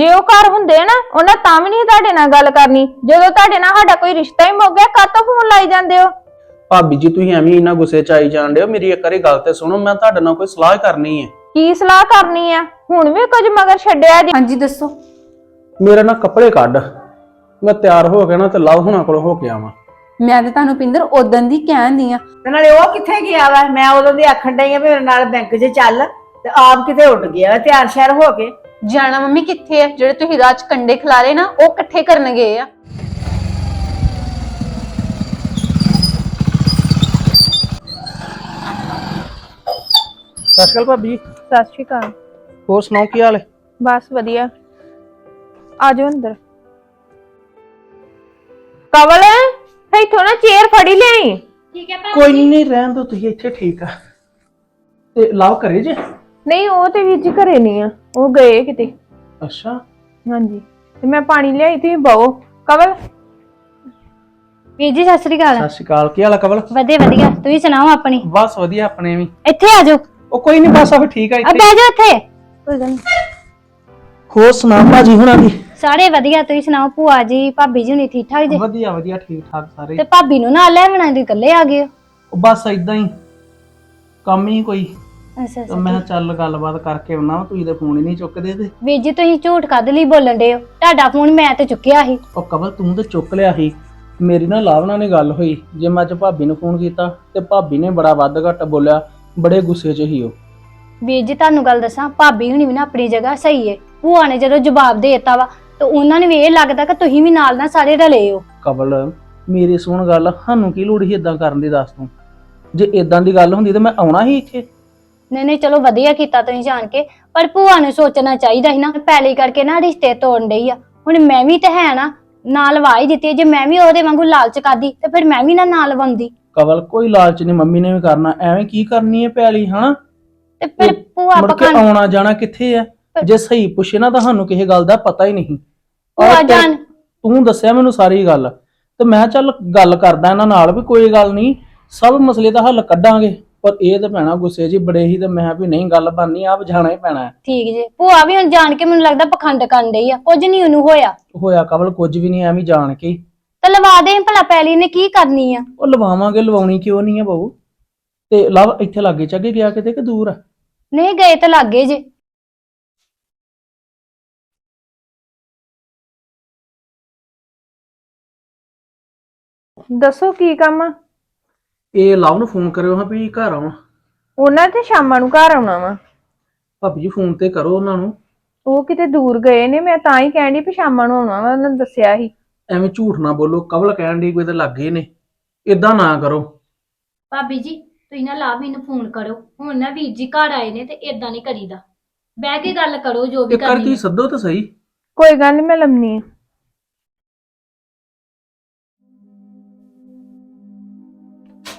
ਜੇ ਉਹ ਘਰ ਹੁੰਦੇ ਨਾ ਉਹਨਾਂ ਤਾਂ ਵੀ ਨਹੀਂ ਤੁਹਾਡੇ ਨਾਲ ਗੱਲ ਕਰਨੀ। ਜਦੋਂ ਤੁਹਾਡੇ ਨਾਲ ਸਾਡਾ ਕੋਈ ਰਿਸ਼ਤਾ ਹੀ ਮੁੱਕ ਗਿਆ ਕਾਹਤੋਂ ਫੋਨ ਲਾਈ ਜਾਂਦੇ ਹੋ? ਭਾਬੀ ਜੀ ਤੁਸੀਂ ਐਵੇਂ ਇੰਨਾ ਗੁੱਸੇ ਚ ਆਈ ਜਾਂਦੇ ਹੋ ਮੇਰੀ ਇੱਕ ਵਾਰੀ ਗੱਲ ਤੇ ਸੁਣੋ ਮੈਂ ਤੁਹਾਡੇ ਨਾਲ ਕੋਈ ਸਲਾਹ ਕਰਨੀ ਹੈ। ਕੀ ਸਲਾਹ ਕਰਨੀ ਆ? ਹੁਣ ਵੀ ਕੁਝ ਮਗਰ ਛੱਡਿਆ ਜੀ। ਹਾਂਜੀ ਦੱਸੋ। ਮੇਰੇ ਨਾਲ ਕੱਪੜੇ ਕੱਢ। ਮੈਂ ਤਿਆਰ ਹੋ ਕੇ ਨਾ ਤੇ ਲਵ ਹੁਣਾਂ ਕੋਲ ਹੋ ਕੇ ਆਵਾਂ। ਮੈਂ ਤੇ ਤੁਹਾਨੂੰ ਪਿੰਦਰ ਉਦੋਂ ਦੀ ਕਹਿੰਦੀ ਆ। ਤੇ ਨਾਲੇ ਉਹ ਕਿੱਥੇ ਗਿਆ ਵਾ? ਮੈਂ ਉਦੋਂ ਦੀ ਆਖਣ ਡਈ ਆ ਵੀ ਮੇਰੇ ਨਾਲ ਬੈਂਕ 'ਚ ਚੱਲ ਤੇ ਆਪ ਕਿਤੇ ਉੱਡ ਗਿਆ ਵਾ ਤਿਆਰ ਸ਼ਹਿਰ ਹੋ ਕੇ। ਜਾਣਾ ਮੰਮੀ ਕਿੱਥੇ ਆ? ਜਿਹੜੇ ਤੁਸੀਂ 'ਚ ਕੰਡੇ ਖਿਲਾਰੇ ਨਾ ਉਹ ਇਕੱਠੇ ਕਰਨ ਗਏ ਆ। ਸਤਿ ਸ਼੍ਰੀ ਅਕਾਲ ਭਾਬੀ। ਸਤਿ ਸ਼੍ਰੀ ਅਕਾਲ। ਹੋਰ ਸੁਣਾਓ ਕੀ ਹਾਲ ਹੈ? ਬਸ ਵਧੀਆ। ਆ ਜਾਓ ਅੰਦਰ। ਕਵਲ ਇੱਥੋਂ ਨਾ ਚੇਅਰ ਫੜੀ ਲਿਆਈ। ਕੋਈ ਨਹੀਂ ਰਹਿਣ ਦੋ ਤੁਸੀਂ ਇੱਥੇ ਠੀਕ ਆ। ਤੇ ਲਵ ਕਰੇ ਜੇ। ਨਹੀਂ ਉਹ ਤੇ ਵੀਰ ਜੀ ਘਰੇ ਨਹੀਂ ਆ। ਉਹ ਗਏ ਕਿਤੇ। ਅੱਛਾ। ਹਾਂਜੀ। ਤੇ ਮੈਂ ਪਾਣੀ ਲਿਆਈ ਤੁਸੀਂ ਬਹੋ। ਕਵਲ? ਵੀਰ ਜੀ ਸਤਿ ਸ੍ਰੀ ਅਕਾਲ। ਸਤਿ ਸ਼੍ਰੀ ਅਕਾਲ। ਕੀ ਹਾਲ ਆ ਕਵਲ? ਵਧੀਆ ਵਧੀਆ। ਤੁਸੀਂ ਸੁਣਾਓ ਆਪਣੀ? ਬਸ ਵਧੀਆ ਆਪਣੇ ਵੀ। ਇੱਥੇ ਆ ਜਾਓ। ਉਹ ਕੋਈ ਨਹੀਂ ਬਸ ਆ ਫਿਰ ਠੀਕ ਆ ਆ ਇੱਥੇ। ਬਹਿ ਜਾਓ ਇੱਥੇ। ਕੋਈ ਗੱਲ ਨੀ। ਹੋਰ ਸੁਣਾ ਭਾਜੀ ਹੁਣਾਂ ਦੀ? ਸਾਰੇ ਵਧੀਆ ਤੁਸੀਂ ਸੁਣਾਓ? ਭੂਆ ਜੀ ਭਾਬੀ ਜੀ ਹੁਣੀ ਠੀਕ ਠਾਕ ਜੀ? ਵਧੀਆ ਵਧੀਆ ਠੀਕ ਠਾਕ ਸਾਰੇ। ਤੇ ਭਾਬੀ ਨੂੰ ਨਾਲ ਲੈ ਬਣਾ ਦੇ ਇਕੱਲੇ ਆ ਗਏ ਹੋ? ਉਹ ਬਸ ਇਦਾਂ ਹੀ। ਕੰਮ ਹੀ ਕੋਈ। ਅੱਛਾ ਤਾਂ ਮੈਂ ਚੱਲ ਗੱਲਬਾਤ ਕਰਕੇ ਆਉਣਾ ਵਾ ਤੁਸੀਂ ਤੇ ਫੋਨ ਹੀ ਨਹੀਂ ਚੁੱਕਦੇ ਤੇ। ਵੀਰ ਜੀ ਤੁਸੀਂ ਝੂਠ ਕੱਢ ਲਈ ਬੋਲਣ ਦੇ ਹੋ? ਤੁਹਾਡਾ ਫੋਨ ਮੈਂ ਤੇ ਚੁੱਕਿਆ ਸੀ। ਉਹ ਕਵਲ ਤੂੰ ਤੇ ਚੁੱਕ ਲਿਆ ਸੀ। ਮੇਰੀ ਨਾ ਲਾਵਣਾ ਨੇ ਗੱਲ ਹੋਈ। ਜੇ ਮੈਂ ਅੱਜ ਭਾਬੀ ਨੂੰ ਫੋਨ ਕੀਤਾ ਤੇ ਭਾਬੀ ਨੇ ਬੜਾ ਵੱਧ ਘੱਟ ਬੋਲਿਆ ਬੜੇ ਗੁੱਸੇ 'ਚ ਹੀ ਉਹ। ਵੀਰ ਜੀ ਤੁਹਾਨੂੰ ਗੱਲ ਦੱਸਾਂ ਭਾਬੀ ਹੁਣੀ ਵੀ ਨਾ ਆਪਣੀ ਜਗ੍ਹਾ ਸਹੀ ਹੈ ਭੂਆ ਨੇ ਜਦੋਂ ਜਵਾਬ ਦੇ ਦਿੱਤਾ ਵਾ ਤੇ ਉਹਨਾਂ ਨੂੰ ਵੀ ਇਹ ਲੱਗਦਾ ਕਿ ਤੁਸੀਂ ਵੀ ਨਾਲ ਨਾਲ ਸਾਰੇ ਰਲੇ ਹੋ। ਕਵਲ ਮੇਰੀ ਸੁਣ ਗੱਲ ਸਾਨੂੰ ਕੀ ਲੋੜ ਸੀ ਇਦਾਂ ਕਰਨ ਦੀ ਦੱਸ ਤੂੰ? ਜੇ ਇਦਾਂ ਦੀ ਗੱਲ ਹੁੰਦੀ ਤਾਂ ਮੈਂ ਆਉਣਾ ਹੀ ਇੱਥੇ? ਨਹੀਂ ਨਹੀਂ ਚਲੋ ਵਧੀਆ ਕੀਤਾ ਤੁਸੀਂ ਜਾਣ ਕੇ ਪਰ ਭੂਆ ਨੂੰ ਸੋਚਣਾ ਚਾਹੀਦਾ ਸੀ ਨਾ ਪੈਲੀ ਕਰਕੇ ਨਾ ਰਿਸ਼ਤੇ ਤੋੜਨ ਡਈ ਆ। ਹੁਣ ਮੈਂ ਵੀ ਤੇ ਹੈ ਨਾ ਨਾਲ ਵਾਈ ਦਿੱਤੀ। ਜੇ ਮੈਂ ਵੀ ਉਹਦੇ ਵਾਂਗੂ ਲਾਲਚ ਕਰਦੀ ਤੇ ਫਿਰ ਮੈਂ ਵੀ ਨਾ ਨਾਲ ਵੰਦੀ ਕਵਲ ਕੋਈ ਲਾਲਚ ਨਹੀਂ ਮੰਮੀ ਨੇ ਵੀ ਕਰਨਾ। ਐਵੇਂ ਕੀ ਕਰਨੀ ਹੈ ਪੈਲੀ ਹਨਾ? ਤੇ ਫਿਰ ਭੂਆ ਮੁੜ ਕੇ ਆਉਣਾ ਜਾਣਾ ਕਿੱਥੇ ਆ? ਜੇ ਸਹੀ ਪੁੱਛੇ ਨਾ ਤਾਂ ਸਾਨੂੰ ਕਿਸੇ ਗੱਲ ਦਾ ਪਤਾ ਹੀ ਨਹੀਂ। ਭੂਆ ਔਰ ਤੇ- ਦੱਸਿਆ ਮੈਨੂੰ ਸਾਰੀ ਗੱਲ। ਤੇ ਮੈਂ ਕਿਹਾ ਚੱਲ ਗੱਲ ਕਰਦਾ ਇਹਨਾਂ ਨਾਲ ਵੀ ਕੋਈ ਗੱਲ ਨਹੀਂ। ਸਭ ਮਸਲੇ ਦਾ ਹੱਲ ਕੱਢਾਂਗੇ। ਪਰ ਇਹ ਤਾਂ ਭੈਣਾ ਗੁੱਸੇ ਜੀ ਬੜੇ ਹੀ ਤੇ ਮੈਂ ਵੀ ਨਹੀਂ ਗੱਲ ਬਣਨੀ ਆਪ ਜਾਣਾ ਹੀ ਪੈਣਾ ਹੈ। ਠੀਕ ਜੇ। ਭੂਆ ਵੀ ਹੁਣ ਜਾਣ ਕੇ ਮੈਨੂੰ ਲੱਗਦਾ ਪਖੰਡ ਕਰਨ ਡਈ ਆ। ਕੁਝ ਨਹੀਂ ਉਹਨੂੰ ਹੋਇਆ। ਹੋਇਆ ਕਵਲ ਕੁਝ ਵੀ ਨਹੀਂ ਐਵੇਂ ਜਾਣ ਕੇ। ਹੀ। ਤੇ ਲਵਾ ਦੇ ਭਲਾ ਪੈਲੀ ਨੇ ਕੀ ਕਰਨੀ ਆ। ਉਹ ਲਵਾਵਾਂਗੇ ਲਵਾਉਣੀ ਕਿਉਂ ਨਹੀਂ ਹੈ ਬਹੂ? ਤੇ ਲਵ ਇੱਥੇ ਲਾਗੇ ਚੱਗੇ ਗਿਆ ਕਿਤੇ ਕਿ ਦੂਰ ਆ? ਨਹੀਂ ਗਏ ਤੇ ਲੱਗੇ ਜੇ। ਦੱਸੋ ਕੀ ਕੰਮ ਆ? ਇਹ ਲਵ ਨੂੰ ਫੋਨ ਕਰਿਓ ਹਾਂ ਵੀ ਘਰ ਆਵਾਂ। ਉਹਨਾਂ ਤੇ ਸ਼ਾਮਾਂ ਨੂੰ ਘਰ ਆਉਣਾ ਵਾ। ਭਾਬੀ ਜੀ ਫੋਨ ਤੇ ਕਰੋ ਉਹਨਾਂ ਨੂੰ। ਉਹ ਕਿਤੇ ਦੂਰ ਗਏ ਨੇ ਮੈਂ ਤਾਂ ਹੀ ਕਹਿਣ ਡਈ ਵੀ ਸ਼ਾਮਾਂ ਨੂੰ ਆਉਣਾ ਵਾ ਉਹਨਾਂ ਨੇ ਦੱਸਿਆ ਸੀ। ਐਵੇਂ ਝੂਠ ਨਾ ਬੋਲੋ ਕਵਲ ਕਹਿਣ ਦੀ ਕੋਈ ਤੇ ਲੱਗੇ ਨੇ। ਇਦਾਂ ਨਾ ਕਰੋ। ਭਾਬੀ ਜੀ ਤੁਸੀਂ ਨਾ ਲਾ ਮੈਨੂੰ ਫੋਨ ਕਰੋ ਹੁਣ ਨਾ ਵੀਰ ਜੀ ਘਰ ਆਏ ਨੇ ਤੇ ਇਦਾਂ ਨਹੀਂ ਕਰੀਦਾ। ਬਹਿ ਕੇ ਗੱਲ ਕਰੋ ਜੋ ਵੀ ਇੱਕ ਵਾਰ ਕਰਨੀ ਤੁਸੀਂ ਹੈ। ਸੱਦੋ ਤਾਂ ਸਹੀ। ਕੋਈ ਗੱਲ ਨਹੀਂ ਮੈਂ ਲੰਮਨੀ ਆ।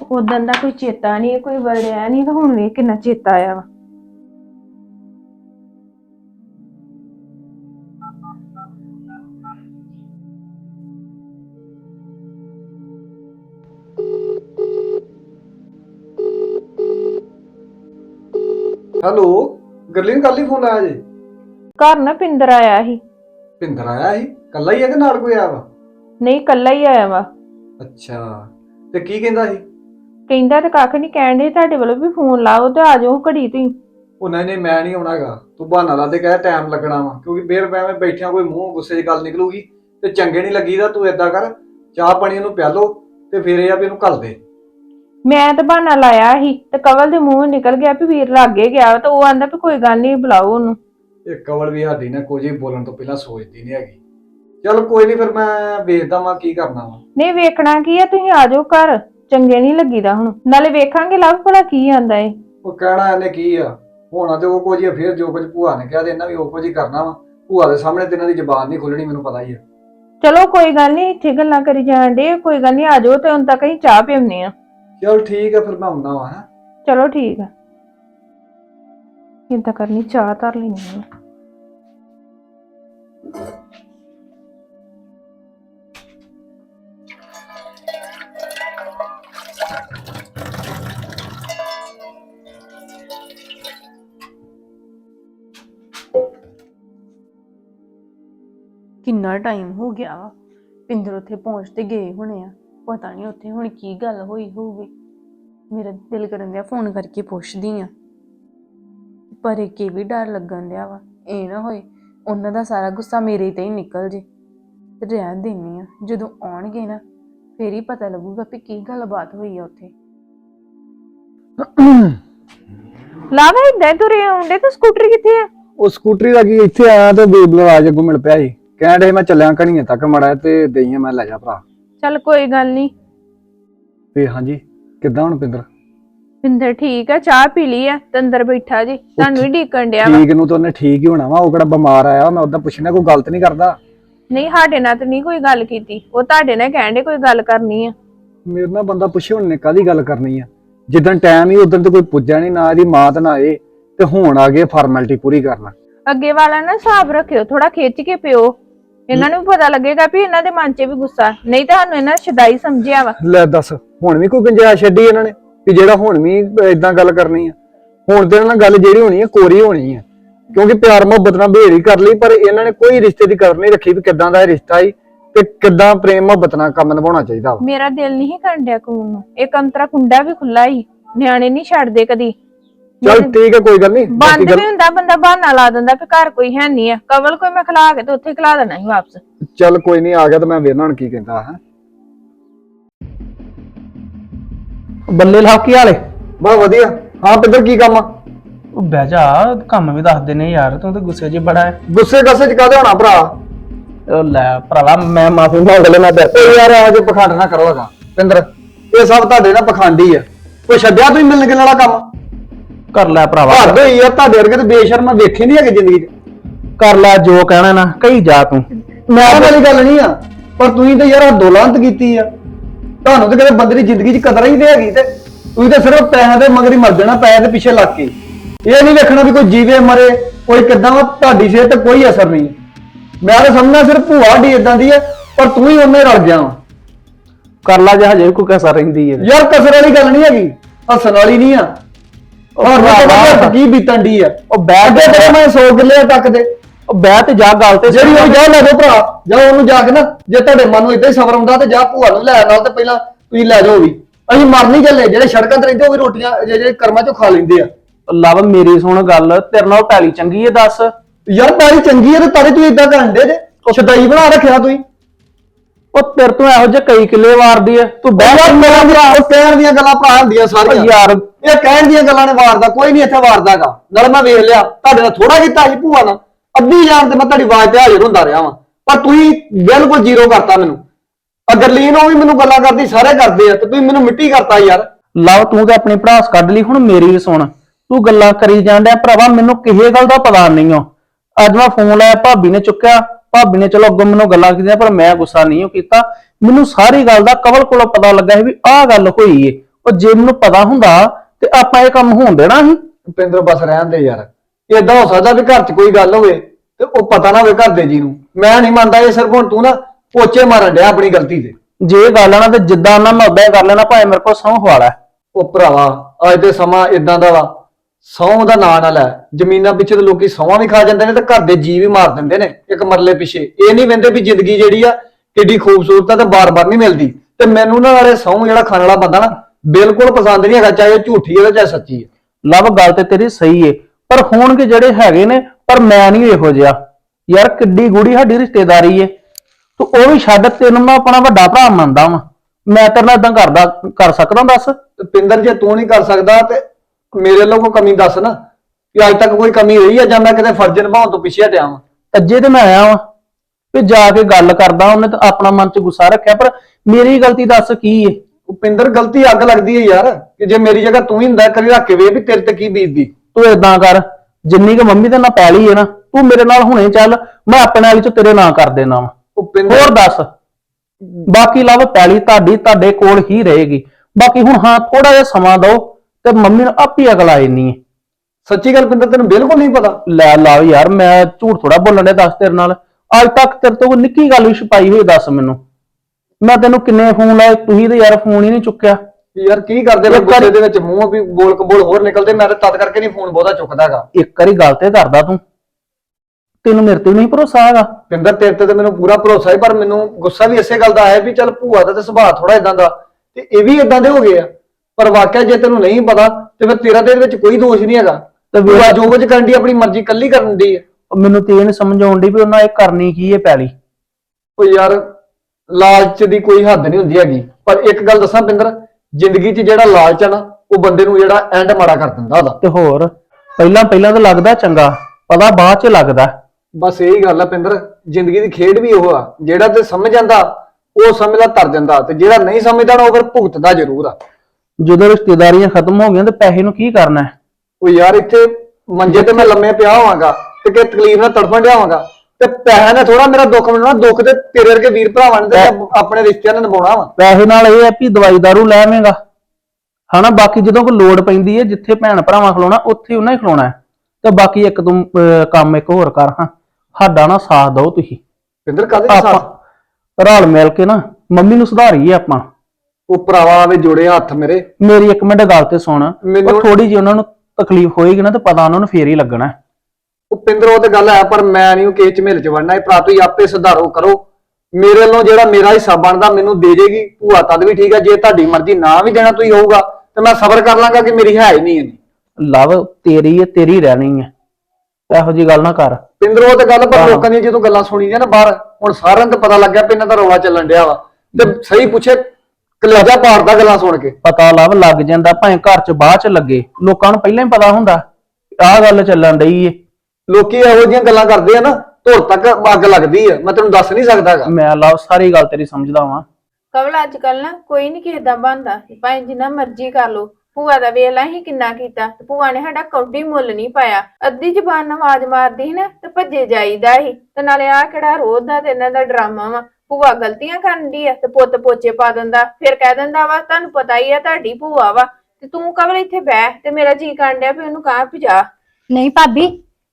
ਉਦੋਂ ਦਾ ਕੋਈ ਚੇਤਾ ਨਹੀਂ ਕੋਈ ਵੜਿਆ ਨਹੀਂ ਤਾਂ ਹੁਣ ਵੇਖ ਕਿੰਨਾ ਚੇਤਾ ਆਇਆ ਵਾ। ਹੈਲੋ ਗਰਲੀਨ ਕੱਲ ਹੀ ਫੋਨ ਆਇਆ ਜੀ? ਘਰ ਨਾ ਪਿੰਦਰ ਆਇਆ ਸੀ। ਭਿੰਦਰ ਆਇਆ ਸੀ? ਕੱਲਾ ਹੀ ਹੈ ਕਿ ਨਾਲ ਕੋਈ ਆਇਆ ਵਾ? ਨਹੀਂ ਕੱਲਾ ਹੀ ਆਇਆ ਵਾ। ਅੱਛਾ ਤੇ ਕੀ ਕਹਿੰਦਾ ਸੀ? ਕਹਿੰਦਾ ਤੇ ਕੱਖ ਨਹੀਂ ਕਹਿਣ ਦੇ ਤੁਹਾਡੇ ਵੱਲੋਂ ਵੀ ਫੋਨ ਲਾਓ ਤੇ ਆ ਜਾਓ ਘੜੀ ਤੁਸੀਂ। ਉਹ ਨਹੀਂ ਨਹੀਂ ਮੈਂ ਨਹੀਂ ਆਉਣਾਗਾ। ਤੂੰ ਬਹਾਨਾ ਲਾ ਦੇ ਕਹਿ ਟਾਈਮ ਲੱਗਣਾ ਵਾ ਕਿਉਂਕਿ ਬੇਰ ਮੈਂ ਬੈਠਿਆ ਕੋਈ ਮੂੰਹ ਗੁੱਸੇ 'ਚ ਗੱਲ ਨਿਕਲੂਗੀ ਤੇ ਚੰਗੇ ਨਹੀਂ ਲੱਗੀਦਾ ਤੂੰ ਏਦਾਂ ਕਰ ਚਾਹ ਪਾਣੀ ਇਹਨੂੰ ਪਿਆਲੋ ਤੇ ਫਿਰ ਇਹ ਆ ਵੀ ਇਹਨੂੰ ਘੱਲ ਦੇ। ਮੈਂ ਤਾਂ ਬਹਾਨਾ ਲਾਇਆ ਸੀ ਤੇ ਕਵਲ ਦੇ ਮੂੰਹੋਂ ਨਿਕਲ ਗਿਆ ਵੀ ਵੀਰ ਲਾਗੇ ਗਿਆ ਤੇ ਉਹ ਆਂਦਾ ਵੀ ਕੋਈ ਗੱਲ ਨਹੀਂ ਬੁਲਾਓ ਉਹਨੂੰ। ਇਹ ਕਵਲ ਵੀ ਸਾਡੀ ਨਾ ਕੁਝ ਹੀ ਬੋਲਣ ਤੋਂ ਪਹਿਲਾਂ ਸੋਚਦੀ ਨਹੀਂ ਹੈਗੀ। ਚਲ ਕੋਈ ਨਹੀਂ ਫਿਰ ਮੈਂ ਵੇਖਦਾ ਵਾਂ ਕੀ ਕਰਨਾ ਵਾ। ਨਹੀਂ ਵੇਖਣਾ ਕੀ ਆ ਤੁਸੀਂ ਆ ਜਾਓ ਘਰ। ਚੰਗੇ ਨਹੀਂ ਲੱਗੀਦਾ ਹੁਣ। ਨਾਲੇ ਵੇਖਾਂਗੇ ਲਵ ਭਲਾ ਕੀ ਆਂਦਾ ਏ। ਉਹ ਕਹਿਣਾ ਇਹਨੇ ਕੀ ਆ? ਹੋਣਾ ਤੇ ਉਹ ਕੁਝ ਹੀ ਆ, ਫਿਰ ਜੋ ਕੁਝ ਭੂਆ ਨੇ ਕਿਹਾ ਤੇ ਇਹਨਾਂ ਵੀ ਉਹ ਕੁਝ ਹੀ ਕਰਨਾ ਵਾ। ਭੂਆ ਦੇ ਸਾਹਮਣੇ ਤੇ ਇਹਨਾਂ ਦੀ ਜ਼ਬਾਨ ਨਹੀਂ ਖੁੱਲਣੀ ਮੈਨੂੰ ਪਤਾ ਹੀ ਆ। ਚਲੋ ਕੋਈ ਗੱਲ ਨਹੀਂ ਇੱਥੇ ਗੱਲਾਂ ਕਰੀ ਜਾਣ ਦੇ ਕੋਈ ਗੱਲ ਨਹੀਂ ਆ ਜਾਓ ਤੇ ਹੁਣ ਤੱਕ ਅਸੀਂ ਚਾਹ ਪੀਉਨੇ ਆ। ਚਲ ਠੀਕ ਆ ਫਿਰ ਮੈਂ ਆਉਣਾ ਵਾ ਹੈਂ। ਚਲੋ ਠੀਕ ਆ। ਇਦਾਂ ਕਰਨੀ ਚਾਹ ਧਰ ਲੈਣੀ ਆ। ਕਿੰਨਾ ਟਾਈਮ ਹੋ ਗਿਆ ਵਾ? ਪਿੰਦਰ ਉੱਥੇ ਪਹੁੰਚ ਤੇ ਗਏ ਹੋਣੇ ਆ। ਪਤਾ ਨਹੀਂ ਉੱਥੇ ਹੁਣ ਕੀ ਗੱਲ ਹੋਈ ਹੋਊਗੀ। ਮੇਰਾ ਦਿਲ ਕਰਨ ਦਿਆ ਫੋਨ ਕਰਕੇ ਪੁੱਛਦੀ ਆ। ਪਰ ਇੱਕ ਇਹ ਵੀ ਡਰ ਲੱਗਣ ਦਿਆ ਵਾ? ਇਹ ਨਾ ਹੋਏ ਉਹਨਾਂ ਦਾ ਸਾਰਾ ਗੁੱਸਾ ਮੇਰੇ ਤੇ ਹੀ ਨਿਕਲ ਜੇ। ਰਹਿਣ ਦੇਣੀ ਆ। ਜਦੋਂ ਆਉਣਗੇ ਨਾ ਫੇਰ ਹੀ ਪਤਾ ਲੱਗੂਗਾ ਵੀ ਕੀ ਗੱਲਬਾਤ ਹੋਈ ਆ ਉੱਥੇ। ਲਾਵਾ ਇਦਾਂ ਤੁਰੇ ਆਉਂਦੇ ਤੇ ਸਕੂਟਰ ਕਿੱਥੇ ਆ? ਉਹ ਸਕੂਟਰੀ ਦਾ ਕੀ ਇੱਥੇ ਆਇਆ ਤੇ ਬੇਬਲਵਾਜ ਅੱਗੋਂ ਮਿਲ ਪਿਆ ਸੀ। ਕਹਿਣ ਮੈਂ ਚੱਲਿਆ ਕਣੀਆਂ ਤੱਕ ਮੜਾ ਤੇ ਦਈਆਂ ਮੈਂ ਲੈ ਜਾ ਭਰਾ। ਚੱਲ ਕੋਈ ਗੱਲ ਨਹੀਂ ਤੇ ਹਾਂਜੀ ਕਿੱਦਾਂ ਹੁਣ ਪਿੰਦਰ? ਪਿੰਦਰ ਠੀਕ ਆ ਚਾਹ ਪੀ ਲਈ ਆ ਤੇ ਅੰਦਰ ਬੈਠਾ ਜੀ। ਤੁਹਾਨੂੰ ਵੀ ਢੀਕਣ ਡਿਆ ਵਾ। ਠੀਕ ਨੂੰ ਤਾਂ ਉਹਨੇ ਠੀਕ ਹੀ ਹੋਣਾ ਵਾ ਉਹ ਕਿਹੜਾ ਬਿਮਾਰ ਆਇਆ ਮੈਂ ਉਹਦਾ ਪੁੱਛਣਾ ਕੋਈ ਗਲਤ ਨਹੀਂ ਕਰਦਾ। ਨਹੀਂ ਸਾਡੇ ਨਾਲ ਤਾਂ ਨਹੀਂ ਕੋਈ ਗੱਲ ਕੀਤੀ। ਉਹ ਤੁਹਾਡੇ ਨਾਲ ਕਹਿਣ ਦੇ ਕੋਈ ਗੱਲ ਕਰਨੀ ਆ। ਮੇਰੇ ਨਾਲ ਬੰਦਾ ਪੁੱਛੇ ਹੁਣ ਨੇ ਕਾਦੀ ਗੱਲ ਕਰਨੀ ਆ। ਜਿੱਦਣ ਟਾਈਮ ਹੀ ਉਦੋਂ ਤੇ ਕੋਈ ਪੁੱਜਿਆ ਨਹੀਂ ਨਾ ਇਹਦੀ ਮਾਂ ਤੇ ਨਾ ਇਹ ਤੇ ਹੁਣ ਆ ਗਏ ਫਾਰਮੈਲਿਟੀ ਪੂਰੀ ਕਰਨ। ਅੱਗੇ ਵਾਲਾ ਨਾ ਹਿਸਾਬ ਰੱਖਿਓ ਥੋੜਾ ਖਿੱਚ ਕੇ ਪਿਓ। ਇਹਨਾਂ ਨੂੰ ਵੀ ਪਤਾ ਲੱਗੇਗਾ ਵੀ ਇਹਨਾਂ ਦੇ ਮਨ 'ਚ ਵੀ ਗੁੱਸਾ ਨਹੀਂ ਤਾਂ ਸਾਨੂੰ ਇਹਨਾਂ ਸ਼ਦਾਈ ਸਮਝਿਆ ਵਾ। ਲੈ ਦੱਸ ਹੁਣ ਵੀ ਕੋਈ ਗੁੰਜਾਇਸ਼ ਛੱਡੀ ਇਹਨਾਂ ਨੇ? ਕਿ ਜਿਹੜਾ ਹੁਣ ਵੀ ਇਦਾਂ ਗੱਲ ਕਰਨੀ ਆ। ਹੁਣ ਤੇ ਇਹਨਾਂ ਨਾਲ ਗੱਲ ਜਿਹੜੀ ਹੋਣੀ ਆ ਕੋਰੀ ਹੋਣੀ ਆ। ਕਿਉਂਕਿ ਪਿਆਰ ਮੁਹੱਬਤ ਨਾਲ ਹੀ ਕਰ ਲਈ ਪਰ ਇਹਨਾਂ ਨੇ ਕੋਈ ਰਿਸ਼ਤੇ ਦੀ ਕਦਰ ਨਹੀਂ ਰੱਖੀ ਵੀ ਕਿੱਦਾਂ ਦਾ ਇਹ ਰਿਸ਼ਤਾ ਹੀ ਤੇ ਕਿੱਦਾਂ ਪ੍ਰੇਮ ਮੁਹੱਬਤ ਨਾਲ ਕੰਮ ਨਿਭਾਉਣਾ ਚਾਹੀਦਾ ਵਾ। ਮੇਰਾ ਦਿਲ ਨਹੀਂ ਕਰਨ ਡਿਆ ਕੂਨ ਨੂੰ ਇੱਕ ਅੰਤਰਾ ਕੁੰਡਾ ਵੀ ਖੁੱਲਾ ਹੀ ਨਿਆਣੇ ਨਹੀਂ ਛੱਡਦੇ ਕਦੀ। ਚਲ ਠੀਕ ਹੈ ਕੋਈ ਗੱਲ ਨਹੀਂ ਬਾਕੀ ਬੰਦ ਗੱਲ ਵੀ ਹੁੰਦਾ ਬੰਦਾ ਬਹਾਨਾ ਲਾ ਦਿੰਦਾ ਵੀ ਘਰ ਕੋਈ ਹੈ ਨਹੀਂ ਆ। ਕਵਲ ਕੋਈ ਮੈਂ ਖਲਾ ਕੇ ਤੇ ਉੱਥੇ ਖਲਾ ਦੇਣਾ ਸੀ ਵਾਪਸ। ਚੱਲ ਕੋਈ ਨਹੀਂ ਆ ਗਿਆ ਤਾਂ ਮੈਂ ਵੇਖਣਾ ਹੁਣ ਕੀ ਕਹਿੰਦਾ ਹੈ। ਬੱਲੇ ਲਾ ਕੀ ਹਾਲੇ ਬਾ ਵਧੀਆ। ਹਾਂ ਪਿੱਧਰ ਕੀ ਕੰਮ ਆ? ਉਹ ਬਹਿ ਜਾ ਕੰਮ ਵੀ ਦੱਸਦੇ ਨੇ ਯਾਰ ਤੂੰ ਤਾਂ ਗੁੱਸੇ 'ਚ ਬੜਾ ਹੈ ਗੁੱਸੇ ਗੱਸੇ ਚ ਕਾਹਦੇ ਹੋਣਾ ਭਰਾ? ਉਹ ਲੈ ਭਰਾਵਾ ਮੈਂ ਮਾਫੀ ਮੰਗ ਲੈਣਾ ਤੇ। ਓ ਯਾਰ ਅੱਜ ਪਖੰਡ ਨਾ ਕਰੋ ਹੈਗਾ। ਪਿੰਦਰ ਇਹ ਸਭ ਤੁਹਾਡੇ ਨਾਲ ਪਖੰਡੀ ਆ। ਕੋਈ ਛੱਡਿਆ ਤੁਸੀਂ ਮਿਲਣ ਗਿਲਣ ਵਾਲਾ ਕੰਮ? ਕਰ ਲੈ ਭਰਾਵਾ। ਹੱਦ ਹੋਈ ਆ ਤੁਹਾਡੇ ਵਰਗੇ ਤੇ ਬੇਸ਼ਰਮ ਵੇਖੇ ਨਹੀਂ ਹੈਗੇ ਜ਼ਿੰਦਗੀ 'ਚ। ਕਰ ਲੈ ਜੋ ਕਹਿਣਾ ਨਾ ਕਹੀ ਜਾ ਤੂੰ। ਮੈਂ ਵਾਲੀ ਗੱਲ ਨਹੀਂ ਆ ਪਰ ਤੁਸੀਂ ਤਾਂ ਯਾਰ ਦੋਲਾਂਤ ਕੀਤੀ ਆ। ਤੁਹਾਨੂੰ ਤਾਂ ਕਦੇ ਬੰਦੇ ਦੀ ਜ਼ਿੰਦਗੀ 'ਚ ਕਦਰ ਹੀ ਨਹੀਂ ਹੈਗੀ ਤੇ। ਤੁਸੀਂ ਤਾਂ ਸਿਰਫ ਪੈਸਿਆਂ ਦੇ ਮਗਰ ਹੀ ਮਰ ਜਾਣਾ ਪੈਸੇ ਦੇ ਪਿੱਛੇ ਲੱਗ ਕੇ। ਇਹ ਨਹੀਂ ਵੇਖਣਾ ਵੀ ਕੋਈ ਜੀਵੇ ਮਰੇ ਕੋਈ ਕਿੱਦਾਂ ਵਾ ਤੁਹਾਡੀ ਸਿਹਤ ਤੇ ਕੋਈ ਅਸਰ ਨਹੀਂ। ਮੈਂ ਤਾਂ ਸਮਝਣਾ ਸਿਰਫ ਭੂਆ ਢੀ ਇਦਾਂ ਦੀ ਆ ਪਰ ਤੂੰ ਹੀ ਉਹਨੇ ਰਲ ਗਿਆ ਵਾ। ਕਰ ਲੈ ਜੇ ਹਜੇ ਵੀ ਕੋਈ ਕਸਰ ਰਹਿੰਦੀ ਹੈ। ਯਾਰ ਕਸਰ ਵਾਲੀ ਗੱਲ ਨਹੀਂ ਹੈਗੀ ਹੱਸਣ ਵਾਲੀ ਨਹੀਂ ਆ। ਔਰ ਭਰਾਵਾ। ਕੀ ਬੀਤਣ ਦੀ ਆ। ਉਹ ਬੈਠ ਅੱਗੇ ਤੇਰੇ ਮੈਂ 100 ਕਿੱਲੇ ਤੱਕ ਦੇ। ਉਹ ਬਹਿ ਤੇ ਜਾ ਗੱਲ ਤੇ। ਜਿਹੜੀ ਉਹ ਜਾ ਲੈ ਦੋ ਭਰਾ। ਜਾ ਉਹਨੂੰ ਜਾ ਕੇ ਨਾ ਜੇ ਤੁਹਾਡੇ ਮਨ ਨੂੰ ਇਦਾਂ ਹੀ ਸਬਰ ਆਉਂਦਾ ਤੇ ਜਾ ਭੂਆ ਨੂੰ ਲੈ ਨਾਲ ਤੇ ਪਹਿਲਾਂ ਤੁਸੀਂ ਲੈ ਜਾਓ ਵੀ। ਅਸੀਂ ਮਰ ਨਹੀਂ ਚੱਲੇ ਜਿਹੜੇ ਸੜਕਾਂ ਤੇ ਰਹਿੰਦੇ ਉਹ ਵੀ ਰੋਟੀਆਂ ਜਿਹੜੇ ਕਰਮਾਂ ਚੋਂ ਖਾ ਲੈਂਦੇ ਆ। ਲਵ ਮੇਰੀ ਸੁਣ ਗੱਲ। ਤੇਰੇ ਨਾਲ ਪੈਲੀ ਚੰਗੀ ਹੈ ਦੱਸ। ਯਾਰ ਬਾਰੀ ਚੰਗੀ ਆ ਤੇ ਤਾਰੇ ਤੂੰ ਇਦਾਂ ਕਰਨ ਦੇ ਜੇ। ਛਦਾਈ ਬਣਾ ਰੱਖਿਆ ਤੁਸੀਂ ਉਹ ਤੇਰੇ ਤੋਂ ਇਹੋ ਜਿਹੇ ਕਈ ਕਿੱਲੇ ਵਾਰਦੀ ਹੈ ਤੂੰ ਬਹਿ ਮੇਰਾ ਭਰਾ ਉਹ ਕਹਿਣ ਦੀਆਂ ਗੱਲਾਂ ਭਰਾ ਹੁੰਦੀਆਂ ਸਾਰੀਆਂ। ਯਾਰ ਇਹ ਕਹਿਣ ਦੀਆਂ ਗੱਲਾਂ ਨੇ ਵਾਰਦਾ, ਕੋਈ ਨਹੀਂ ਇੱਥੇ ਵਾਰਦਾਗਾ ਨਾਲ ਮੈਂ ਵੇਖ ਲਿਆ, ਤੁਹਾਡੇ ਨਾਲ ਥੋੜਾ ਕੀਤਾ ਸੀ ਭੂਆ ਨਾਲ। ਅੱਧੀ ਜਾਣ ਤੇ ਮੈਂ ਤੁਹਾਡੀ ਆਵਾਜ਼ ਤੇ ਹਾਜ਼ਰ ਹੁੰਦਾ ਰਿਹਾ ਵਾਂ। ਪਰ ਤੁਸੀਂ ਬਿਲਕੁਲ ਜ਼ੀਰੋ ਕਰਤਾ ਮੈਨੂੰ। ਅਗਰਲੀਨ ਉਹ ਵੀ ਮੈਨੂੰ ਗੱਲਾਂ ਕਰਦੀ, ਸਾਰੇ ਕਰਦੇ ਆ, ਤੇ ਤੁਸੀਂ ਮੈਨੂੰ ਮਿੱਟੀ ਕਰਤਾ ਯਾਰ। ਲਵ ਤੂੰ ਤੇ ਆਪਣੀ ਭੜਾਸ ਕੱਢ ਲਈ, ਹੁਣ ਮੇਰੀ ਵੀ ਸੁਣ। ਤੂੰ ਗੱਲਾਂ ਕਰੀ ਜਾਂਦਿਆ ਭਰਾਵਾ, ਮੈਨੂੰ ਕਿਸੇ ਗੱਲ ਦਾ ਪਤਾ ਨਹੀਂ ਓ। ਅੱਜ ਮੈਂ ਫੋਨ ਲਾਇਆ, ਭਾਬੀ ਨੇ ਚੁੱਕਿਆ। ਭਾਬੀ ਨੇ, ਚਲੋ ਅੱਗੋਂ ਮੈਨੂੰ ਗੱਲਾਂ ਕੀਤੀਆਂ, ਪਰ ਮੈਂ ਗੁੱਸਾ ਨਹੀਂ ਓ ਕੀਤਾ। ਮੈਨੂੰ ਸਾਰੀ ਗੱਲ ਦਾ ਕਵਲ ਕੋਲੋਂ ਪਤਾ ਲੱਗਾ ਸੀ ਵੀ ਆਹ ਗੱਲ ਹੋਈ ਏ। ਉਹ ਜੇ ਮੈਨੂੰ ਪਤਾ ਹੁੰਦਾ ਤੇ ਆਪਾਂ ਇਹ ਕੰਮ ਹੋਣ ਦੇਣਾ ਸੀ। ਪਿੰਦਰ ਬਸ ਰਹਿਣ ਦੇ ਯਾਰ। ਏਦਾਂ ਹੋ ਸਕਦਾ ਵੀ ਘਰ 'ਚ ਕੋਈ ਗੱਲ ਹੋਵੇ ਤੇ ਉਹ ਪਤਾ ਨਾ ਹੋਵੇ ਘਰ ਦੇ ਜੀ ਨੂੰ। ਮੈਂ ਨਹੀਂ ਮੰਨਦਾ ਇਹ ਸਿਰਫ ਹੁਣ ਤੂੰ ਨਾ ਪੋਚੇ ਮਾਰਨ ਡਿਆ ਆਪਣੀ ਗਲਤੀ ਤੇ। ਜੇ ਇਹ ਗੱਲ ਆ ਨਾ ਤੇ ਜਿੱਦਾਂ ਨਾ ਮੈਂ ਉਦਾਂ ਹੀ ਕਰ ਲੈਣਾ ਭਾਵੇਂ ਮੇਰੇ ਕੋਲ ਸਹੁੰ ਖਵਾਲਾ ਉਹ ਭਰਾਵਾ ਅੱਜ ਦੇ ਸਮਾਂ ਇਦਾਂ ਦਾ ਵਾ। ਸਹੁੰ ਦਾ ਨਾਂ ਨਾ ਲੈ। ਜ਼ਮੀਨਾਂ ਪਿੱਛੇ ਤੇ ਲੋਕੀ ਸਹੁੰਆਂ ਵੀ ਖਾ ਜਾਂਦੇ ਨੇ ਤੇ ਘਰ ਦੇ ਜੀ ਵੀ ਮਾਰ ਦਿੰਦੇ ਨੇ ਇੱਕ ਮਰਲੇ ਪਿੱਛੇ। ਇਹ ਨਹੀਂ ਵੰਦੇ ਵੀ ਜ਼ਿੰਦਗੀ ਜਿਹੜੀ ਆ ਕਿੱਡੀ ਖੂਬਸੂਰਤ ਆ ਤੇ ਬਾਰ-ਬਾਰ ਨਹੀਂ ਮਿਲਦੀ। ਤੇ ਮੈਨੂੰ ਨਾ ਵਾਲੇ ਸਹੁੰ ਜਿਹੜਾ ਖਾਣ ਵਾਲਾ ਬੰਦਾ ਨਾ ਬਿਲਕੁਲ ਪਸੰਦ ਨਹੀਂ ਹੈਗਾ ਚਾਹੇ ਉਹ ਝੂਠੀ ਹੈ ਤੇ ਚਾਹੇ ਸੱਚੀ ਹੈ। ਲਵ ਗੱਲ ਤੇ ਤੇਰੀ ਸਹੀ ਏ। ਪਰ ਹੋਣਗੇ ਜਿਹੜੇ ਹੈਗੇ ਨੇ ਪਰ ਮੈਂ ਨਹੀਂ ਇਹੋ ਜਿਹਾ। ਯਾਰ ਕਿੱਡੀ ਗੂੜੀ ਸਾਡੀ ਰਿਸ਼ਤੇਦਾਰੀ ਏ। ਤੂੰ ਉਹ ਵੀ ਛੱਡ ਤੈਨੂੰ ਮੈਂ ਆਪਣਾ ਵੱਡਾ ਭਰਾ ਮੰਨਦਾ ਵਾਂ। ਮੈਂ ਤੇਰੇ ਨਾਲ ਇਦਾਂ ਕਰਦਾ ਕਰ ਸਕਦਾ ਦੱਸ? ਤੇ ਪਿੰਦਰ ਜੇ ਤੂੰ ਨਹੀਂ ਕਰ ਸਕਦਾ ਤੇ ਮੇਰੇ ਵੱਲੋਂ ਕੋਈ ਕਮੀ ਦੱਸ ਨਾ। ਕਿ ਅੱਜ ਤੱਕ ਕੋਈ ਕਮੀ ਰਹੀ ਆ ਜਾਂ ਮੈਂ ਕਿਤੇ ਫਰਜ਼ ਨਿਭਾਉਣ ਤੋਂ ਪਿੱਛੇ ਹਟਿਆ ਵਾਂ। ਅੱਜੇ ਤੇ ਮੈਂ ਆਇਆ ਵਾਂ। ਵੀ ਜਾ ਕੇ ਗੱਲ ਕਰਦਾ ਉਹਨੇ ਤਾਂ ਆਪਣਾ ਮਨ 'ਚ ਗੁੱਸਾ ਰੱਖਿਆ। ਪਰ ਮੇਰੀ ਗਲਤੀ ਦੱਸ ਕੀ ਏ? ਉਹ ਪਿੰਦਰ ਗਲਤੀ ਅੱਗ ਲੱਗਦੀ ਹੈ ਯਾਰ ਕਿ ਜੇ ਮੇਰੀ ਜਗ੍ਹਾ ਤੂੰ ਹੀ ਹੁੰਦਾ ਕਰੀ ਰੱਖ ਕੇ ਵੇ ਵੀ ਤੇਰੇ ਤੇ ਕੀ ਬੀਤਦੀ। ਤੂੰ ਏਦਾਂ ਕਰ ਜਿੰਨੀ ਕੁ ਮੰਮੀ ਦੇ ਨਾਲ ਪੈਲੀ ਏ ਨਾ ਤੂੰ ਮੇਰੇ ਨਾਲ ਹੁਣੇ ਚੱਲ ਮੈਂ ਆਪਣੇ ਵਾਲੀ 'ਚ ਤੇਰੇ ਨਾਂ ਕਰ ਦੇਣਾ ਵਾ। ਹੋਰ ਦੱਸ ਬਾਕੀ ਲਵ ਪੈਲੀ ਤੁਹਾਡੀ ਤੁਹਾਡੇ ਕੋਲ ਹੀ ਰਹੇਗੀ। ਬਾਕੀ ਹੁਣ ਹਾਂ ਥੋੜਾ ਜਿਹਾ ਸਮਾਂ ਦਿਓ ਤੇ ਮੰਮੀ ਨੂੰ ਆਪੀ ਅਕਲ ਆ ਜਾਨੀ ਹੈ। ਸੱਚੀ ਗੱਲ ਪਿੰਦਰ ਤੈਨੂੰ ਬਿਲਕੁਲ ਨਹੀਂ ਪਤਾ। ਲੈ ਲਾਓ ਯਾਰ ਮੈਂ ਝੂਠ ਥੋੜਾ ਬੋਲਣ ਦੇ ਦੱਸ ਤੇਰੇ ਨਾਲ। ਅੱਜ ਤੱਕ ਤੇਰੇ ਤੋਂ ਕੋਈ ਨਿੱਕੀ ਗੱਲ ਵੀ ਛੁਪਾਈ ਹੋਈ ਦੱਸ ਮੈਨੂੰ। ਮੈਂ ਤੈਨੂੰ ਕਿੰਨੇ ਫੋਨ ਲਾਏ ਤੁਸੀਂ ਤੇ ਯਾਰ ਫੋਨ ਹੀ ਨਹੀਂ ਚੁੱਕਿਆ। ਯਾਰ ਕੀ ਕਰਦੇ ਮੈਂ ਗੁੱਸੇ ਦੇ ਵਿੱਚ ਮੂੰਹ ਵੀ ਬੋਲ ਕਬੋਲ ਹੋਰ ਨਿਕਲਦੇ ਮੈਂ ਤਾਂ ਤਦ ਕਰਕੇ ਨਹੀਂ ਫੋਨ ਬਹੁਤਾ ਚੁੱਕਦਾਗਾ ਇੱਕ ਵਾਰੀ ਗੱਲ ਤੇ ਕਰਦਾ ਤੂੰ। ਤੈਨੂੰ ਮੇਰੇ ਤੇ ਨਹੀਂ ਭਰੋਸਾ ਹੈਗਾ। ਪਿੰਦਰ ਤੇਰੇ ਤੇ ਤਾਂ ਮੈਨੂੰ ਪੂਰਾ ਭਰੋਸਾ ਹੈ ਪਰ ਮੈਨੂੰ ਗੁੱਸਾ ਵੀ ਇਸੇ ਗੱਲ ਦਾ ਆਇਆ ਵੀ ਚੱਲ ਭੂਆ ਦਾ ਤੇ ਸੁਭਾਅ ਥੋੜਾ ਇਦਾਂ ਦਾ। ਤੇ ਇਹ ਵੀ ਇਦਾਂ ਦੇ ਹੋ ਗਏ ਆ। ਪਰ ਵਾਕਿਆ ਜੇ ਤੈਨੂੰ ਨਹੀਂ ਪਤਾ ਤੇ ਫਿਰ ਤੇਰਾ ਤੇ ਇਹਦੇ ਵਿੱਚ ਕੋਈ ਦੋਸ਼ ਨਹੀਂ ਹੈਗਾ। ਤੇ ਭੂਆ ਜੋ ਕੁਝ ਕਰਨ ਦੀ ਆਪਣੀ ਮਰਜ਼ੀ ਕੱਲੀ ਕਰਨ ਦੀ ਹੈ ਮੈਨੂੰ ਤੇ ਇਹ ਨੀ ਸਮਝ ਆਉਂਦੀ ਵੀ ਉਹਨਾਂ ਇਹ ਕਰਨੀ ਕੀ ਹੈ ਪੈਲੀ। ਉਹ ਯਾਰ ਲਾਲਚ ਦੀ ਕੋਈ ਹੱਦ ਨਹੀਂ ਹੁੰਦੀ ਹੈਗੀ। ਪਰ ਇੱਕ ਗੱਲ ਦੱਸਾਂ ਪਿੰਦਰ ਜ਼ਿੰਦਗੀ 'ਚ ਜਿਹੜਾ ਲਾਲਚ ਆ ਨਾ ਉਹ ਬੰਦੇ ਨੂੰ ਜਿਹੜਾ ਐਂਡ ਮਾੜਾ ਕਰ ਦਿੰਦਾ ਉਹਦਾ। ਤੇ ਹੋਰ ਪਹਿਲਾਂ ਪਹਿਲਾਂ ਤਾਂ ਲੱਗਦਾ ਚੰਗਾ ਪਤਾ ਬਾਅਦ ਚ ਲੱਗਦਾ। ਬਸ ਇਹੀ ਗੱਲ ਆ ਪਿੰਦਰ ਜ਼ਿੰਦਗੀ ਦੀ ਖੇਡ ਵੀ ਉਹ ਆ ਜਿਹੜਾ ਤੇ ਸਮਝ ਜਾਂਦਾ ਉਹ ਸਮਝਦਾ ਤਰ ਜਾਂਦਾ ਤੇ ਜਿਹੜਾ ਨਹੀਂ ਸਮਝਦਾ ਨਾ ਉਹ ਫਿਰ ਭੁਗਤਦਾ ਜ਼ਰੂਰ ਆ। ਜਦੋਂ ਰਿਸ਼ਤੇਦਾਰੀਆਂ ਖਤਮ ਹੋ ਗਈਆਂ ਤੇ ਪੈਸੇ ਨੂੰ ਕੀ ਕਰਨਾ ਹੈ? ਉਹ ਯਾਰ ਇੱਥੇ ਮੰਜੇ ਤੇ ਮੈਂ ਲੰਮੇ ਪਿਆ ਹੋਵਾਂਗਾ ਤੇ ਕਿ ਤਕਲੀਫ ਨਾਲ ਤੜਫਣ ਡਿਆ ਹੋਵਾਂਗਾ। ਤੇ ਪੈਸੇ ਨੇ ਥੋੜਾ ਮੇਰਾ ਦੁੱਖ ਮਿਲਣਾ ਦੁੱਖ ਤੇ ਤੇਰੇ ਵਰਗੇ ਵੀਰ ਭਰਾਵਾਂ ਨੇ ਤੇ ਆਪਣੇ ਰਿਸ਼ਤਿਆਂ ਨੇ ਨਿਭਾਉਣਾ ਵਾ। ਪੈਸੇ ਨਾਲ ਇਹ ਹੈ ਵੀ ਦਵਾਈ ਦਾਰੂ ਲੈਵੇਂਗਾ ਹਨਾ ਬਾਕੀ ਜਦੋਂ ਕੋਈ ਲੋੜ ਪੈਂਦੀ ਹੈ ਜਿੱਥੇ ਭੈਣ ਭਰਾਵਾਂ ਖਲੋਣਾ ਉੱਥੇ ਉਹਨਾਂ ਹੀ ਖਲੋਣਾ ਹੈ। ਤੇ ਬਾਕੀ ਇੱਕ ਤੂੰ ਅਹ, ਕੰਮ ਇੱਕ ਹੋਰ ਕਰ ਹਾਂ। ਸਾਡਾ ਨਾ ਸਾਥ ਦਿਓ ਤੁਸੀਂ। ਪਿੰਦਰ ਕਾਹਦੇ ਸਾਥ ਆਪਾਂ ਰਲ ਮਿਲ ਕੇ ਨਾ ਮੰਮੀ ਨੂੰ ਸੁਧਾਰੀਏ ਆਪਾਂ। ਉਹ ਭਰਾਵਾਂ ਦੇ ਜੋੜੇ ਹੱਥ ਮੇਰੇ। ਮੇਰੀ ਇੱਕ ਮਿੰਟ ਗੱਲ ਤੇ ਸੁਣ। ਮੈਨੂੰ- ਥੋੜੀ ਜਿਹੀ ਉਹਨਾਂ ਨੂੰ ਤਕਲੀਫ ਹੋਏਗੀ ਨਾ ਤੇ ਪਤਾ ਉਹਨਾਂ ਨੂੰ ਫੇਰ ਹੀ ਲੱਗਣਾ। ਹੈ। ਉਹ ਪਿੰਦਰ ਉਹ ਤੇ ਗੱਲ ਹੈ ਪਰ ਮੈਂ ਨਹੀਂ ਉਹ ਕਿਸੇ ਚ ਮਿਲ ਚ ਵੜਨਾ। ਇਹ ਭਰਾ ਤੁਸੀਂ ਆਪੇ ਸੁਧਾਰੋ ਕਰੋ। ਮੇਰੇ ਵੱਲੋਂ ਜਿਹੜਾ ਮੇਰਾ ਹਿੱਸਾ ਬਣਦਾ ਮੈਨੂੰ ਦੇ ਜੇਗੀ। ਭੂਆ ਤਦ ਵੀ ਠੀਕ ਹੈ ਜੇ ਤੁਹਾਡੀ ਮਰਜ਼ੀ ਨਾ ਵੀ ਦੇਣਾ ਤੁਸੀਂ ਹੋਊਗਾ ਤੇ ਮੈਂ ਸਬਰ ਕਰ ਲਾਂਗਾ ਕਿ ਮੇਰੀ ਹੈ ਹੀ ਨਹੀਂ ਇੰਨੀ। ਲਵ ਤੇਰੀ ਹੈ ਤੇਰੀ ਰਹਿਣੀ ਹੈ। ਇਹੋ ਜੀ ਗੱਲ ਨਾ ਕਰ। ਪਿੰਦਰ ਉਹ ਤੇ ਗੱਲ ਪਰ। ਲੋਕਾਂ ਦੀਆਂ ਜਦੋਂ ਗੱਲਾਂ ਸੁਣੀਆਂ ਨਾ ਬਾਹਰ ਹੁਣ ਸਾਰਿਆਂ ਨੂੰ ਤਾਂ ਪਤਾ ਲੱਗਿਆ ਵੀ ਇਹਨਾਂ ਦਾ ਰੌਲਾ ਚੱਲਣ ਡਿਆ ਵਾ। ਤੇ ਸਹੀ ਪੁੱਛੇ ਕਲੇਜਾ ਪਾੜਦਾ ਗੱਲਾਂ ਸੁਣ ਕੇ। ਪਤਾ ਲਵ ਲੱਗ ਜਾਂਦਾ ਭਾਵੇਂ ਘਰ ਚ ਬਾਅਦ ਚ ਲੱਗੇ। ਲੋਕਾਂ ਨੂੰ ਪਹਿਲਾਂ ਹੀ ਪਤਾ ਹੁੰਦਾ ਆਹ ਗੱਲ ਚੱਲਣ ਡਈ ਏ। ਲੋਕੀ ਇਹੋ ਜਿਹੀਆਂ ਗੱਲਾਂ ਕਰਦੇ ਆ ਨਾ ਧੁਰ ਤੱਕ ਅੱਗ ਲੱਗਦੀ ਆ ਮੈਂ ਤੈਨੂੰ ਦੱਸ ਨਹੀਂ ਸਕਦਾ ਹੈਗਾ ਮੈਂ ਲਵ ਸਾਰੀ ਗੱਲ ਤੇਰੀ ਸਮਝਦਾ ਵਾਂ। ਕਵਲ ਅੱਜ ਕੱਲ ਨਾ ਕੋਈ ਨਹੀਂ ਕਿਸੇ ਦਾ ਬਣਦਾ। ਭਾਵੇਂ ਜਿੰਨਾ ਮਰਜ਼ੀ ਕਰ ਲੋ ਭੂਆ ਦਾ ਵੇਖ ਲੈ ਹੀ ਕਿੰਨਾ ਕੀਤਾ। ਤੇ ਭੂਆ ਨੇ ਸਾਡਾ ਕੌਡੀ ਮੁੱਲ ਨਹੀਂ ਪਾਇਆ। ਅੱਧੀ ਜ਼ਬਾਨ ਨਾਲ ਆਵਾਜ਼ ਮਾਰਦੀ ਸੀ ਨਾ ਤੇ ਭੱਜੇ ਜਾਈਦਾ ਸੀ। ਤੇ ਨਾਲੇ ਆ ਕਿਹੜਾ ਰੋਜ਼ ਦਾ ਤੇ ਇਹਨਾਂ ਦਾ ਡਰਾਮਾ ਵਾ। ਭੂਆ ਗਲਤੀਆਂ ਕਰਨ ਦੀ ਆ ਤੇ ਪੁੱਤ ਪੋਚੇ ਪਾ ਦਿੰਦਾ। ਫਿਰ ਕਹਿ ਦਿੰਦਾ ਵਾ ਤੁਹਾਨੂੰ ਪਤਾ ਹੀ ਆ ਤੁਹਾਡੀ ਭੂਆ ਵਾ। ਤੇ ਤੂੰ ਕਵਲ ਇੱਥੇ ਬਹਿ ਤੇ ਮੇਰਾ ਜੀ ਕਰਨ ਡਿਆ ਵੀ ਉਹਨੂੰ ਕਹਾਂ ਭਜਾ? ਨਹੀਂ ਭਾਬੀ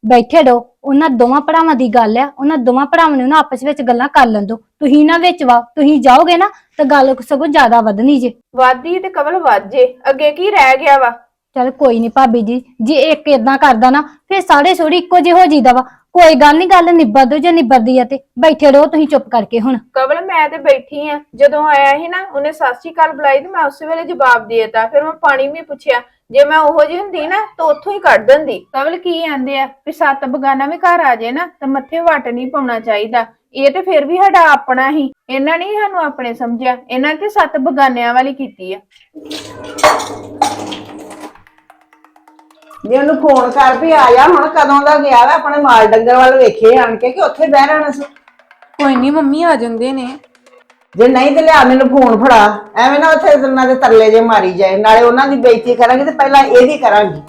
ਬੈਠੇ ਰਹੋ। ਉਹਨਾਂ ਦੋਵਾਂ ਭਰਾਵਾਂ ਦੀ ਗੱਲ ਆ। ਉਹਨਾਂ ਦੋਵਾਂ ਭਰਾਵਾਂ ਨੂੰ ਨਾ ਆਪਸ ਵਿੱਚ ਗੱਲਾਂ ਕਰ ਲੈਣ ਦਿਓ। ਤੁਸੀਂ ਨਾ ਵਿੱਚ ਵਾ ਤੁਸੀਂ ਜਾਓਗੇ ਨਾ ਤਾਂ ਗੱਲ ਸਗੋਂ ਜ਼ਿਆਦਾ ਵਧਣੀ ਜੇ। ਵਾਦੀ ਤੇ ਕਵਲ ਵਾਜੇ ਅੱਗੇ ਕੀ ਰਹਿ ਗਿਆ ਵਾ? ਚਲ ਕੋਈ ਨਹੀਂ ਭਾਬੀ ਜੀ ਜੇ ਇੱਕ ਇਦਾਂ ਕਰਦਾ ਨਾ ਫਿਰ ਸਾਰੇ ਸੋੜੀ ਇੱਕੋ ਜਿਹੇ ਹੋ ਜੀਦਾ ਵਾ। ਕੋਈ ਗੱਲ ਨਹੀਂ ਗੱਲ ਨਿਬੜ ਦੋ ਜੇ ਨਿਬੜਦੀ ਆ ਤੇ। ਬੈਠੇ ਰਹੋ ਤੁਸੀਂ ਚੁੱਪ ਕਰਕੇ ਹੁਣ। ਕਵਲ ਮੈਂ ਤੇ ਬੈਠੀ ਆ। ਜਦੋਂ ਆਇਆ ਸੀ ਨਾ ਉਹਨੇ ਸਤਿ ਸ਼੍ਰੀ ਅਕਾਲ ਬੁਲਾਈ ਤੇ ਮੈਂ ਉਸੇ ਵੇਲੇ ਜਵਾਬ ਦੇ ਦਿੱਤਾ। ਫਿਰ ਮੈਂ ਪਾਣੀ ਵੀ ਪੁੱਛਿਆ ਜੇ ਮੈਂ ਉਹੋ ਜਿਹੀ ਹੁੰਦੀ ਨਾ ਤਾਂ ਉੱਥੋਂ ਹੀ ਕੱਢ ਦਿੰਦੀ। ਕਵਲ ਕੀ ਆਂਦੇ ਆ? ਵੀ ਸੱਤ ਬਗਾਨਾ ਵੀ ਘਰ ਆ ਜੇ ਨਾ ਤਾਂ ਮੱਥੇ ਵੱਟ ਨਹੀਂ ਪਾਉਣਾ ਚਾਹੀਦਾ। ਇਹ ਤੇ ਫਿਰ ਵੀ ਸਾਡਾ ਆਪਣਾ ਹੀ। ਇਹਨਾਂ ਨੇ ਸਾਨੂੰ ਆਪਣੇ ਸਮਝਿਆ। ਇਹਨਾਂ ਨੇ ਤੇ ਸੱਤ ਬਗਾਨਿਆਂ ਵਾਲੀ ਕੀਤੀ ਆ। ਜੇ ਉਹਨੂੰ ਫੋਨ ਕਰ ਵੀ ਆ ਜਾ ਹੁਣ ਕਦੋਂ ਦਾ ਗਿਆ ਵਾ ਆਪਣੇ ਮਾਲ ਡੰਗਰ ਵੱਲ ਵੇਖੇ ਆਣ ਕੇ ਕਿ ਉੱਥੇ ਬਹਿ ਰਹਿਣਾ ਸੀ? ਕੋਈ ਨਹੀਂ ਮੰਮੀ ਆ ਜਾਂਦੇ ਨੇ। ਜੇ ਨਹੀਂ ਤੇ ਲਿਆ ਮੈਨੂੰ ਫੋਨ ਫੜਾ। ਐਵੇਂ ਨਾ ਉੱਥੇ ਉਹਨਾਂ ਦੇ ਤਰਲੇ ਜੇ ਮਾਰੀ ਜਾਏ, ਨਾਲੇ ਉਹਨਾਂ ਦੀ ਬੇਇੱਜ਼ਤੀ ਕਰਾਂਗੇ ਤੇ ਪਹਿਲਾਂ ਇਹਦੀ ਕਰਾਂਗੀ।